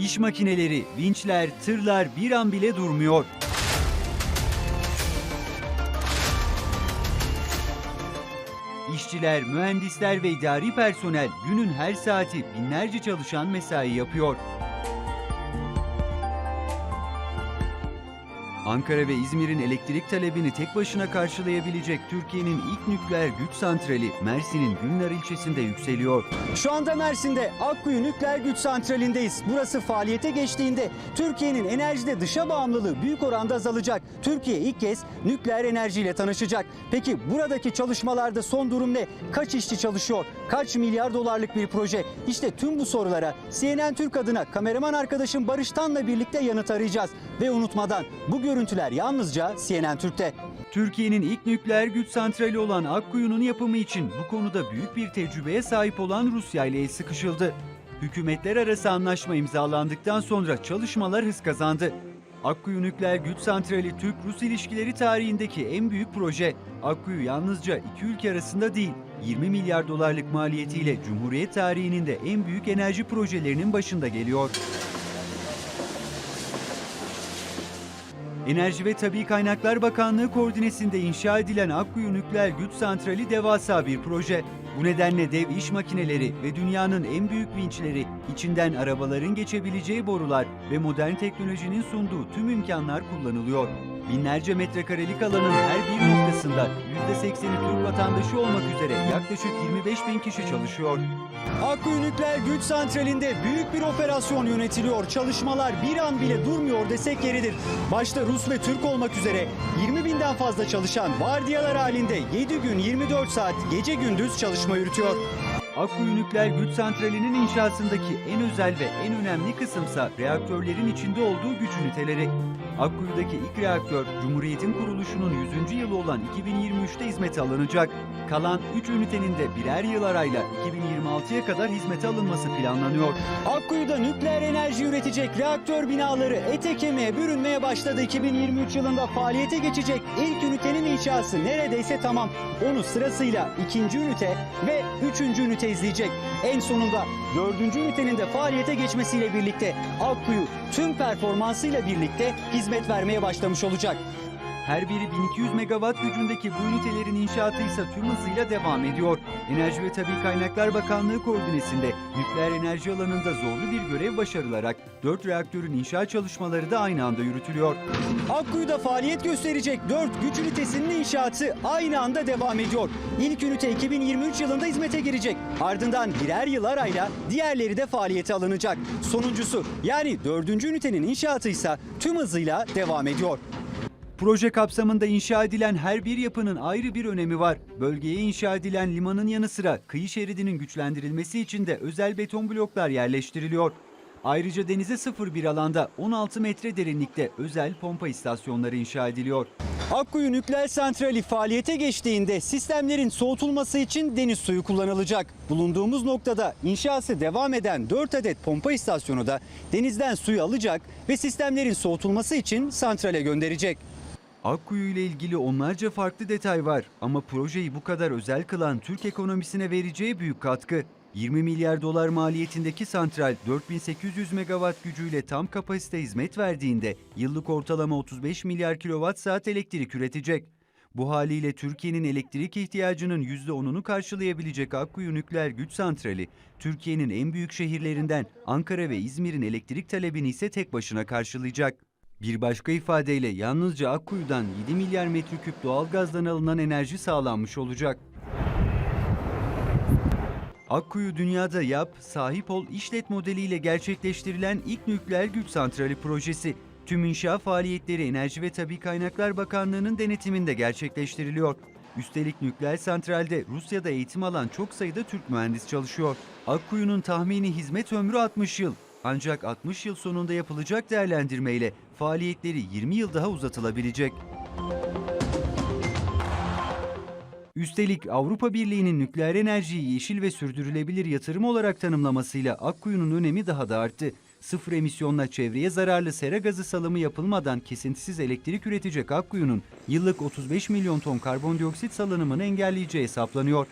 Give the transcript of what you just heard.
İş makineleri, vinçler, tırlar bir an bile durmuyor. İşçiler, mühendisler ve idari personel günün her saati binlerce çalışan mesai yapıyor. Ankara ve İzmir'in elektrik talebini tek başına karşılayabilecek Türkiye'nin ilk nükleer güç santrali Mersin'in Günler ilçesinde yükseliyor. Şu anda Mersin'de Akkuyu Nükleer Güç Santrali'ndeyiz. Burası faaliyete geçtiğinde Türkiye'nin enerjide dışa bağımlılığı büyük oranda azalacak. Türkiye ilk kez nükleer enerjiyle tanışacak. Peki buradaki çalışmalarda son durum ne? Kaç işçi çalışıyor? Kaç milyar dolarlık bir proje? İşte tüm bu sorulara CNN Türk adına kameraman arkadaşım Barış Tan'la birlikte yanıt arayacağız. Ve unutmadan bu görüntüler yalnızca CNN Türk'te. Türkiye'nin ilk nükleer güç santrali olan Akkuyu'nun yapımı için bu konuda büyük bir tecrübeye sahip olan Rusya ile el sıkışıldı. Hükümetler arası anlaşma imzalandıktan sonra çalışmalar hız kazandı. Akkuyu Nükleer Güç Santrali Türk-Rus ilişkileri tarihindeki en büyük proje. Akkuyu yalnızca iki ülke arasında değil, 20 milyar dolarlık maliyetiyle Cumhuriyet tarihinin de en büyük enerji projelerinin başında geliyor. Enerji ve Tabi Kaynaklar Bakanlığı koordinesinde inşa edilen Akkuyu Nükleer Güç Santrali devasa bir proje. Bu nedenle dev iş makineleri ve dünyanın en büyük vinçleri, içinden arabaların geçebileceği borular ve modern teknolojinin sunduğu tüm imkanlar kullanılıyor. Binlerce metrekarelik alanın her bir noktasında %80'i Türk vatandaşı olmak üzere yaklaşık 25 bin kişi çalışıyor. Akkuyu Nükleer Güç Santrali'nde büyük bir operasyon yönetiliyor. Çalışmalar bir an bile durmuyor desek yeridir. Başta Rus ve Türk olmak üzere 20 binden fazla çalışan vardiyalar halinde 7 gün 24 saat gece gündüz çalışma yürütüyor. Akkuyu Nükleer Güç Santrali'nin inşasındaki en özel ve en önemli kısımsa reaktörlerin içinde olduğu güç üniteleri. Akkuyu'daki ilk reaktör, Cumhuriyet'in kuruluşunun 100. yılı olan 2023'te hizmete alınacak. Kalan 3 ünitenin de birer yıl arayla 2026'ya kadar hizmete alınması planlanıyor. Akkuyu'da nükleer enerji üretecek reaktör binaları ete kemiğe bürünmeye başladı. 2023 yılında faaliyete geçecek ilk ünitenin inşası neredeyse tamam. Onu sırasıyla ikinci ünite ve üçüncü ünite izleyecek. En sonunda dördüncü ünitenin de faaliyete geçmesiyle birlikte Akkuyu tüm performansıyla birlikte hizmet vermeye başlamış olacak. Her biri 1200 megawatt gücündeki bu ünitelerin inşaatı ise tüm hızıyla devam ediyor. Enerji ve Tabi Kaynaklar Bakanlığı koordinesinde nükleer enerji alanında zorlu bir görev başarılarak 4 reaktörün inşaat çalışmaları da aynı anda yürütülüyor. Akkuyu'da faaliyet gösterecek 4 güç ünitesinin inşaatı aynı anda devam ediyor. İlk ünite 2023 yılında hizmete girecek. Ardından birer yıl arayla diğerleri de faaliyete alınacak. Sonuncusu yani dördüncü ünitenin inşaatı ise tüm hızıyla devam ediyor. Proje kapsamında inşa edilen her bir yapının ayrı bir önemi var. Bölgeye inşa edilen limanın yanı sıra kıyı şeridinin güçlendirilmesi için de özel beton bloklar yerleştiriliyor. Ayrıca denize sıfır bir alanda 16 metre derinlikte özel pompa istasyonları inşa ediliyor. Akkuyu Nükleer Santrali faaliyete geçtiğinde sistemlerin soğutulması için deniz suyu kullanılacak. Bulunduğumuz noktada inşası devam eden 4 adet pompa istasyonu da denizden suyu alacak ve sistemlerin soğutulması için santrale gönderecek. Akkuyu ile ilgili onlarca farklı detay var ama projeyi bu kadar özel kılan Türk ekonomisine vereceği büyük katkı. 20 milyar dolar maliyetindeki santral 4800 megawatt gücüyle tam kapasite hizmet verdiğinde yıllık ortalama 35 milyar kilowatt saat elektrik üretecek. Bu haliyle Türkiye'nin elektrik ihtiyacının %10'unu karşılayabilecek Akkuyu Nükleer Güç Santrali, Türkiye'nin en büyük şehirlerinden Ankara ve İzmir'in elektrik talebini ise tek başına karşılayacak. Bir başka ifadeyle yalnızca Akkuyu'dan 7 milyar metreküp doğalgazdan alınan enerji sağlanmış olacak. Akkuyu dünyada yap, sahip ol, işlet modeliyle gerçekleştirilen ilk nükleer güç santrali projesi. Tüm inşa faaliyetleri Enerji ve Tabi Kaynaklar Bakanlığı'nın denetiminde gerçekleştiriliyor. Üstelik nükleer santralde Rusya'da eğitim alan çok sayıda Türk mühendis çalışıyor. Akkuyu'nun tahmini hizmet ömrü 60 yıl. Ancak 60 yıl sonunda yapılacak değerlendirmeyle faaliyetleri 20 yıl daha uzatılabilecek. Üstelik Avrupa Birliği'nin nükleer enerjiyi yeşil ve sürdürülebilir yatırım olarak tanımlamasıyla Akkuyu'nun önemi daha da arttı. Sıfır emisyonla çevreye zararlı sera gazı salımı yapılmadan kesintisiz elektrik üretecek Akkuyu'nun yıllık 35 milyon ton karbondioksit salınımını engelleyeceği hesaplanıyor.